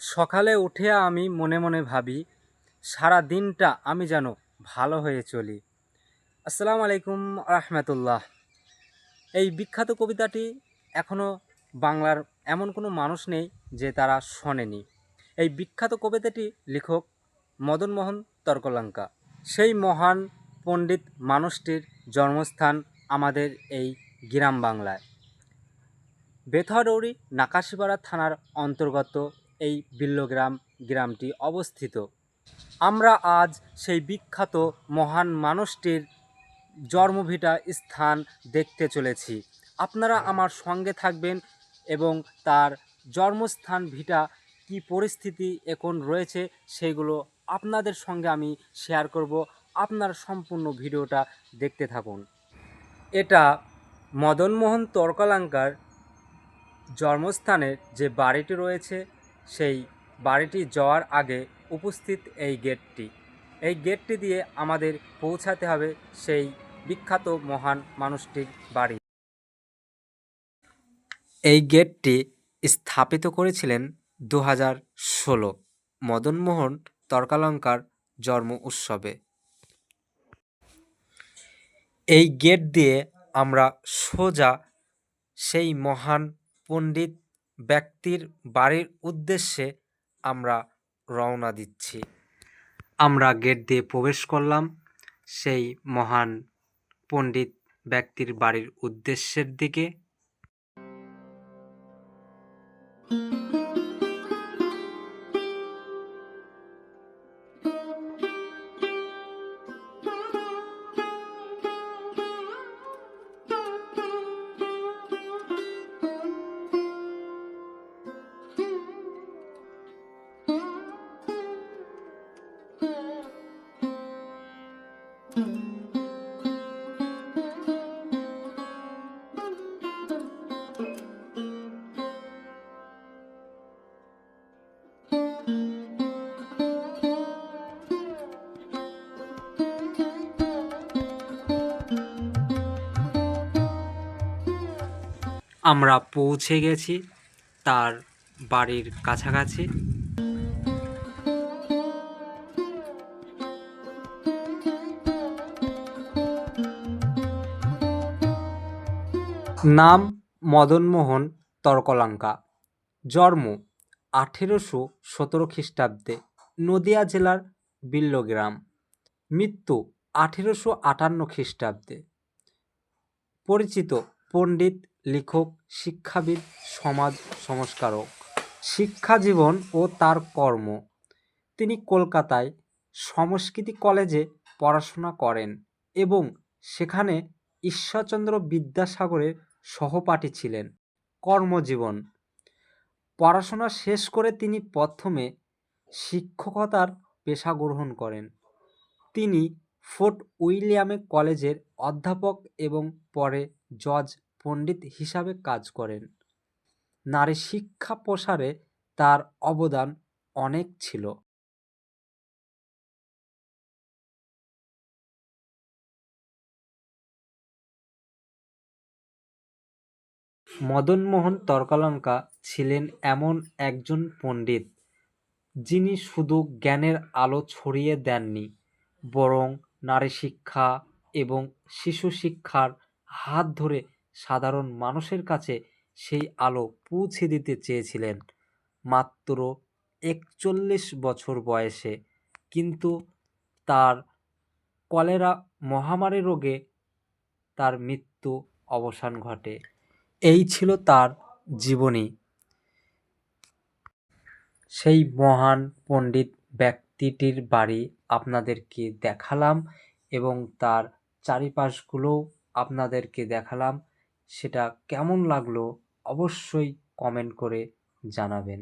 সকালে উঠে আমি মনে মনে ভাবি, সারা দিনটা আমি যেন ভালো হয়ে চলি। আসসালামু আলাইকুম রহমতুল্লাহ। এই বিখ্যাত কবিতাটি এখনও বাংলার এমন কোনো মানুষ নেই যে তারা শোনেনি। এই বিখ্যাত কবিতাটি লেখক মদনমোহন তর্কলঙ্কা। সেই মহান পণ্ডিত মানুষটির জন্মস্থান আমাদের এই গ্রাম বাংলায়। বেথরৌরি নাকাশিপাড়া থানার অন্তর্গত এই বিল্লগ্রাম গ্রামটি অবস্থিত। আমরা আজ সেই বিখ্যাত মহান মানুষটির জন্মভিটা স্থান দেখতে চলেছি। আপনারা আমার সঙ্গে থাকবেন এবং তার জন্মস্থান ভিটা কি পরিস্থিতি এখন রয়েছে সেগুলো আপনাদের সঙ্গে আমি শেয়ার করব। আপনার সম্পূর্ণ ভিডিওটা দেখতে থাকুন। এটা মদনমোহন তর্কলাঙ্কার জন্মস্থানের যে বাড়িটি রয়েছে সেই বাড়িটি যাওয়ার আগে উপস্থিত এই গেটটি। এই গেটটি দিয়ে আমাদের পৌঁছাতে হবে সেই বিখ্যাত মহান মানুষটির বাড়ি। এই গেটটি স্থাপিত করেছিলেন দু হাজার ষোলো মদনমোহন তর্কালঙ্কার জন্ম উৎসবে। এই গেট দিয়ে আমরা সোজা সেই মহান পণ্ডিত ব্যক্তির বাড়ির উদ্দেশ্যে আমরা রওনা দিচ্ছি। আমরা গেট দিয়ে প্রবেশ করলাম। সেই মহান পণ্ডিত ব্যক্তির বাড়ির উদ্দেশ্যের দিকে। আমরা পৌঁছে গেছি তার বাড়ির কাছাকাছি। নাম মদনমোহন তর্কলাঙ্কা। জন্ম আঠেরোশো সতেরো খ্রিস্টাব্দে নদিয়া জেলার বিল্লগ্রাম। মৃত্যু আঠেরোশো আটান্ন খ্রিস্টাব্দে। পরিচিত পণ্ডিত লেখক, শিক্ষাবিদ, সমাজ সংস্কারক। শিক্ষা জীবন ও তার কর্ম। তিনি কলকাতায় সংস্কৃতি কলেজে পড়াশোনা করেন এবং সেখানে ঈশ্বরচন্দ্র বিদ্যাসাগরের সহপাঠী ছিলেন। কর্মজীবন। পড়াশোনা শেষ করে তিনি প্রথমে শিক্ষকতার পেশা গ্রহণ করেন। তিনি ফোর্ট উইলিয়ামে কলেজের অধ্যাপক এবং পরে জজ পণ্ডিত হিসাবে কাজ করেন। নারী শিক্ষা প্রসারে তার অবদান অনেক ছিল। মদনমোহন তর্কালঙ্কা ছিলেন এমন একজন পণ্ডিত, যিনি শুধু জ্ঞানের আলো ছড়িয়ে দেননি, বরং নারী শিক্ষা এবং শিশু শিক্ষার হাত ধরে সাধারণ মানুষের কাছে সেই আলো পৌঁছে দিতে চেয়েছিলেন। মাত্র একচল্লিশ বছর বয়সে। কিন্তু তার কলেরা মহামারী রোগে তার মৃত্যু অবসান ঘটে। এই ছিল তার জীবনী। সেই মহান পণ্ডিত ব্যক্তিটির বাড়ি আপনাদেরকে দেখালাম এবং তার চারিপাশগুলো আপনাদেরকে দেখালাম। সেটা কেমন লাগল অবশ্যই কমেন্ট করে জানাবেন।